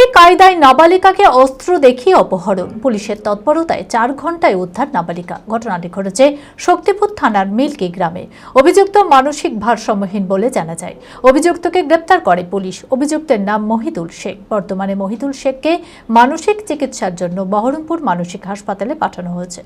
ফিল্মি কায়দায় নাবালিকাকে অস্ত্র দেখিয়ে অপহরণ। পুলিশের তৎপরতায় চার ঘন্টায় উদ্ধার নাবালিকা। ঘটনাটি ঘটেছে শক্তিপুর থানার মিল্কি গ্রামে। অভিযুক্ত মানসিক ভারসাম্যহীন বলে জানা যায়। অভিযুক্তকে গ্রেপ্তার করে পুলিশ। অভিযুক্তের নাম মহিদুল শেখ। বর্তমানে মহিদুল শেখকে মানসিক চিকিৎসার জন্য বহরমপুর মানসিক হাসপাতালে পাঠানো হয়েছে।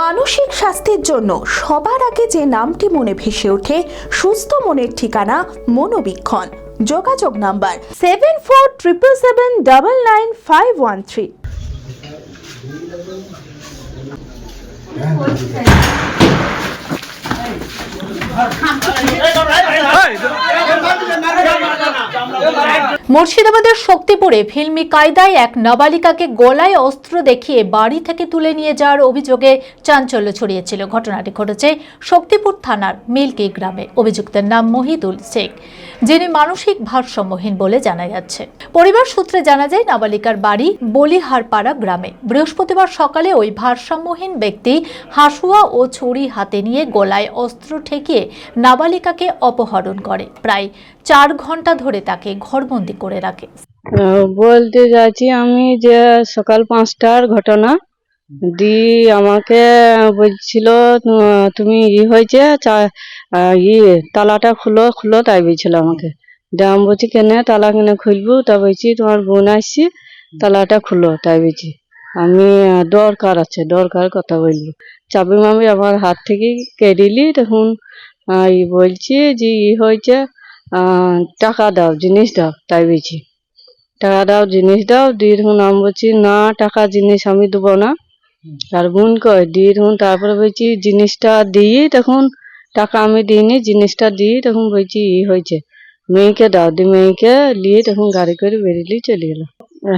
মানসিক স্বাস্থ্যের জন্য সবার আগে যে নামটি মনে ভেসে ওঠে, সুস্থ মনের ঠিকানা মনোবীক্ষণ। যোগাযোগ number seven four triple seven double nine five one three মুর্শিদাবাদের শক্তিপুরে ফিল্মি কায়দায় এক নাবালিকাকে গলায় অস্ত্র দেখিয়ে বাড়ি থেকে তুলে নিয়ে যাওয়ার অভিযোগে চাঞ্চল্য ছড়িয়েছিল। ঘটনাটি ঘটেছে শক্তিপুর থানার মিল্কি গ্রামে। অভিযুক্তের নাম মহিদুল শেখ। যিনি মানসিক ভারসাম্যহীন বলে জানা যাচ্ছে। পরিবার সূত্রে জানা যায়, নাবালিকার বাড়ি বলিহারপাড়া গ্রামে। বৃহস্পতিবার সকালে ওই ভারসাম্যহীন ব্যক্তি হাসুয়া ও ছুরি হাতে নিয়ে গলায় অস্ত্র ঠেকিয়ে নাবালিকাকে অপহরণ করে। প্রায় চার ঘণ্টা ধরে তাকে ঘরবন্দি করে রাখে। বলতে যাচ্ছি আমি যে সকাল পাঁচটার ঘটনা। দি আমাকে বলছিল তুমি ই হয়েছে চা- ইয়ে তালাটা খুলো খুলো তাই বলছিল আমাকে। দিয়ে আমি বলছি, কেনে তালা কেনে খুলবো? তা বলছি, তোমার বোন আসছি, তালাটা খুলো, তাই বলছি। আমি দরকার আছে, দরকার কথা বলব। চাবি মামি আমার হাত থেকে কেড়িলি, তখন ই বলছি যে ই হয়েছে টাকা দাও, জিনিস দাও, তাই বলছি। টাকা দাও, জিনিস দাও, দিয়ে তখন আমি বলছি, না, টাকা, জিনিস আমি দেবো না। আর বোন কয় দিয়ে তখন তারপরে বলছি জিনিসটা দিয়ে তখন টাকা আমি দিইনি জিনিসটা দিয়ে তখন বলছি ই হয়েছে। মেয়েকে দাও দিয়ে মেয়েকে নিয়ে তখন গাড়ি করে বেরিয়ে চলে গেল।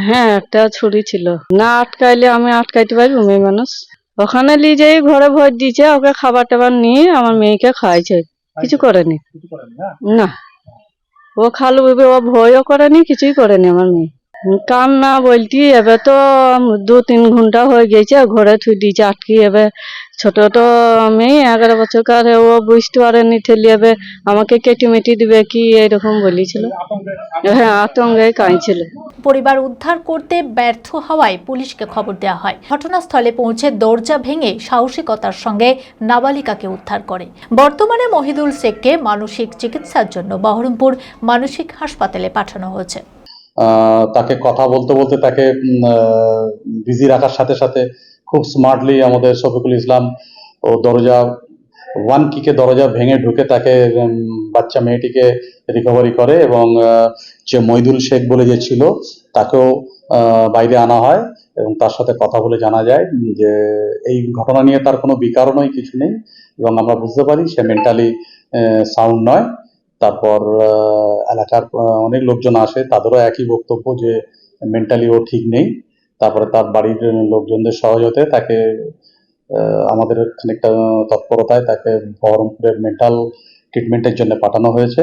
হ্যাঁ একটা ছুরি ছিল। না আটকাইলে আমি আটকাইতে পারব মেয়ে মানুষ? ওখানে নিয়ে যেয়ে ঘরে ভর দিয়েছে ওকে খাবার টাবার নিয়ে আমার মেয়েকে খাওয়াইছে। কিছু করেনি। না। ও খালু ও ভয়ও করেনি কিছুই করেনি আমার মেয়ে। কাম না বলতি এবার তো দু তিন ঘণ্টা হয়ে গেছে, ঘরে থুই দিয়েছে আটকি এবার ছোট তো মেয়ে, এগারো বছরকার ও বুঝতে পারেনি, ঠেলি এবার আমাকে কেটে মেটি দিবে কি এরকম বলেছিল। হ্যাঁ আতঙ্কে কাঁদছিল। পরিবার উদ্ধার করতে ব্যর্থ হওয়ায় পুলিশকে খবর দেওয়া হয়। ঘটনাস্থলে পৌঁছে দরজা ভেঙে সাহসিকতার সঙ্গে নাবালিকাকে উদ্ধার করে। বর্তমানে মহিদুল শেখকে মানসিক চিকিৎসার জন্য বহরমপুর মানসিক হাসপাতালে পাঠানো হয়েছে। তাকে কথা বলতে বলতে তাকে বিজি রাখার সাথে সাথে খুব স্মার্টলি আমাদের শফিকুল ইসলাম ও দরজা ওয়ান কিকে দরজা ভেঙে ঢুকে তাকে বাচ্চা মেয়েটিকে রিকভারি করে এবং যে মইদুল শেখ বলে যে ছিল, তাকেও বাইরে আনা হয় এবং তার সাথে কথা বলে জানা যায় যে এই ঘটনা নিয়ে তার কোনো বিকারণই কিছু নেই এবং আমরা বুঝতে পারি সে মেন্টালি সাউন্ড নয়। তারপর এলাকার অনেক লোকজন আসে, তাদেরও একই বক্তব্য যে মেন্টালি ও ঠিক নেই। তারপরে তার বাড়ির লোকজনদের সহজতে তাকে আমাদের খানিকটা তৎপরতায় তাকে বহরমপুরের মেন্টাল ট্রিটমেন্টের জন্য পাঠানো হয়েছে।